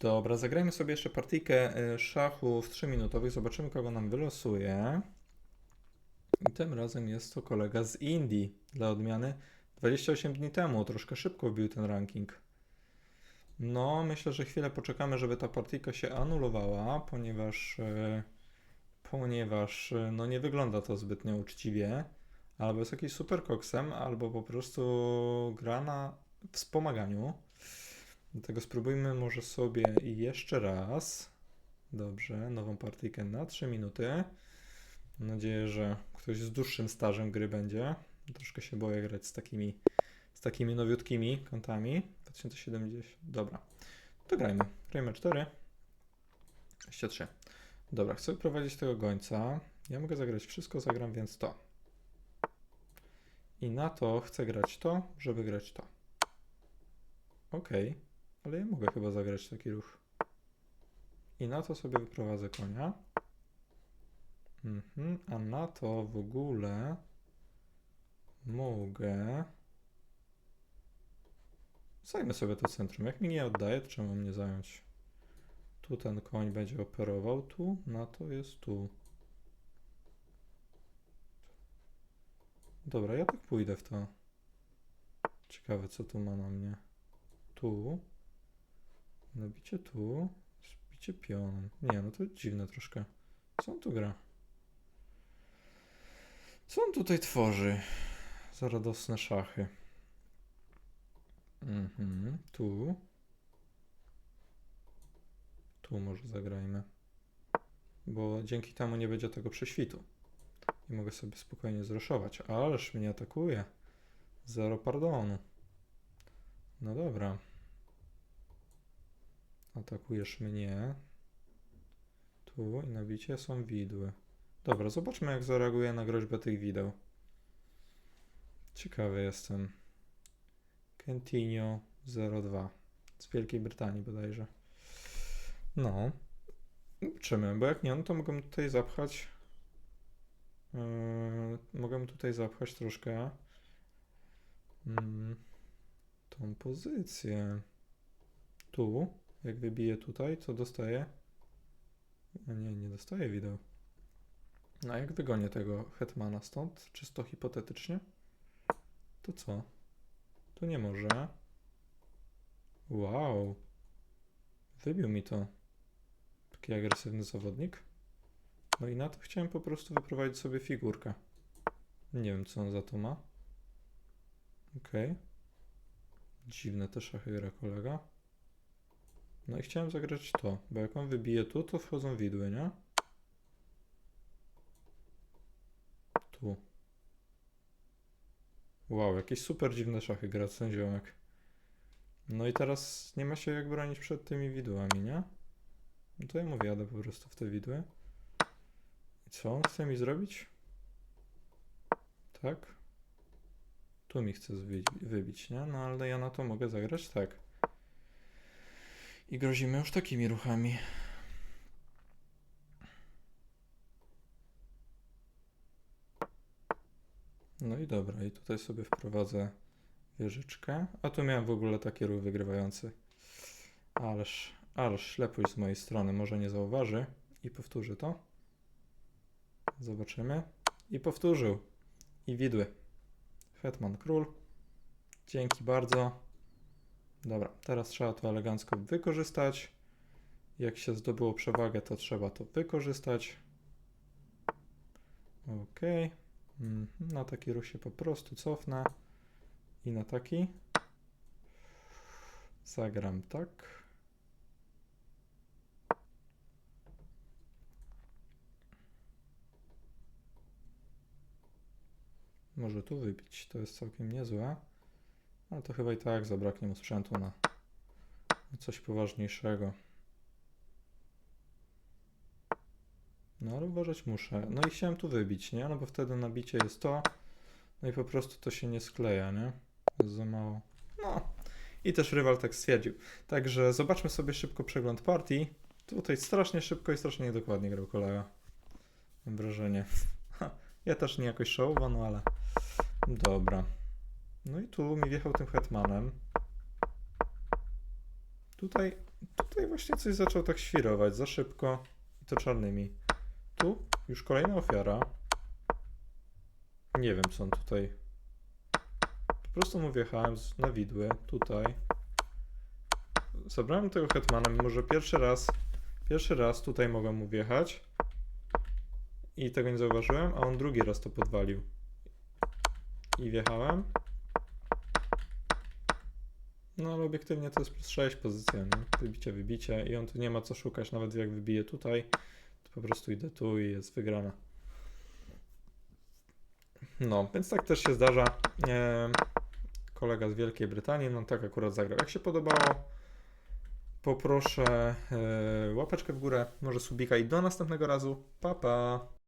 Dobra, zagrajmy sobie jeszcze partyjkę y, szachów 3-minutowych. Zobaczymy, kogo nam wylosuje. I tym razem jest to kolega z Indii. Dla odmiany 28 dni temu. Troszkę szybko wbił ten ranking. No, myślę, że chwilę poczekamy, żeby ta partyjka się anulowała, ponieważ, y, ponieważ y, no nie wygląda to zbytnio uczciwie. Albo jest jakiś super koksem, albo po prostu gra na wspomaganiu. Dlatego spróbujmy może sobie jeszcze raz. Dobrze, nową partyjkę na 3 minuty. Mam nadzieję, że ktoś z dłuższym stażem gry będzie. Troszkę się boję grać z takimi, z takimi nowiutkimi kontami. 2070. Dobra, to grajmy. Grajmy 4. 23. Dobra, chcę prowadzić tego gońca. Ja mogę zagrać wszystko, zagram więc to. I na to chcę grać to, żeby grać to. Okej, ale ja mogę chyba zagrać taki ruch. I na to sobie wyprowadzę konia. Mhm, a na to w ogóle mogę. Zajmę sobie to centrum. Jak mi nie oddaje, to czemu mam nie zająć? Tu ten koń będzie operował, tu, na to jest tu. Dobra, ja tak pójdę w to. Ciekawe, co tu ma na mnie. Tu. Nabicie tu. Zbicie pionem. Nie, no to dziwne troszkę. Co on tu gra? Co on tutaj tworzy? Za radosne szachy. Mhm, tu. Tu może zagrajmy. Bo dzięki temu nie będzie tego prześwitu. I mogę sobie spokojnie zroszować. Ależ mnie atakuje. Zero pardonu. No dobra. Atakujesz mnie. Tu i na bicie są widły. Dobra, zobaczmy jak zareaguje na groźbę tych wideł. Ciekawy jestem. Kentinio 02 z Wielkiej Brytanii bodajże. No. Zobaczymy, bo jak nie on, to mogę tutaj zapchać. Yy, mogę tutaj zapchać troszkę. Mm, tą pozycję. Tu, jak wybiję tutaj, co dostaję? Nie, nie dostaję wideł. No jak wygonię tego hetmana stąd, czysto hipotetycznie, to co? Tu nie może. Wow. Wybił mi to. Taki agresywny zawodnik. No i na to chciałem po prostu wyprowadzić sobie figurkę. Nie wiem, co on za to ma. Okej. Dziwne te szachy gra kolega. No i chciałem zagrać to, bo jak on wybije tu, to wchodzą widły, nie? Tu. Wow, jakieś super dziwne szachy gra ten ziomek. No i teraz nie ma się jak bronić przed tymi widłami, nie? No to ja mu wjadę po prostu w te widły. I co on chce mi zrobić? Tak? Tu mi chce wybić, nie? No ale ja na to mogę zagrać tak. I grozimy już takimi ruchami. No i dobra, i tutaj sobie wprowadzę wieżyczkę. A tu miałem w ogóle taki ruch wygrywający. Ależ, ależ ślepość z mojej strony. Może nie zauważy i powtórzy to. Zobaczymy. I powtórzył. I widły. Hetman król. Dzięki bardzo. Dobra, teraz trzeba to elegancko wykorzystać. Jak się zdobyło przewagę, to trzeba to wykorzystać. Ok. Mhm, Na taki ruch się po prostu cofnę. I na taki. Zagram tak. Może tu wybić, to jest całkiem niezłe. Ale to chyba i tak zabraknie mu sprzętu na coś poważniejszego. No ale uważać muszę. No i chciałem tu wybić, nie? No bo wtedy nabicie jest to. No i po prostu to się nie skleja, nie? Jest za mało. No. I też rywal tak stwierdził. Także zobaczmy sobie szybko przegląd partii. Tutaj strasznie szybko i strasznie niedokładnie grał kolega. Mam wrażenie. Ja też nie jakoś showowo, no ale... Dobra. No i tu mi wjechał tym hetmanem. Tutaj, tutaj właśnie coś zaczął tak świrować za szybko i to czarnymi. Tu już kolejna ofiara. Nie wiem, co on tutaj. Po prostu mu wjechałem na widły, tutaj. Zabrałem tego hetmana, mimo że pierwszy raz, pierwszy raz tutaj mogłem mu wjechać. I tego nie zauważyłem, a on drugi raz to podwalił. I wjechałem. No ale obiektywnie to jest plus 6 pozycja, nie? Wybicie, wybicie i on tu nie ma co szukać, nawet jak wybije tutaj, to po prostu idę tu i jest wygrana. No, więc tak też się zdarza. E, kolega z Wielkiej Brytanii, no tak akurat zagrał. Jak się podobało, poproszę e, łapeczkę w górę, może subika i do następnego razu. Pa, pa!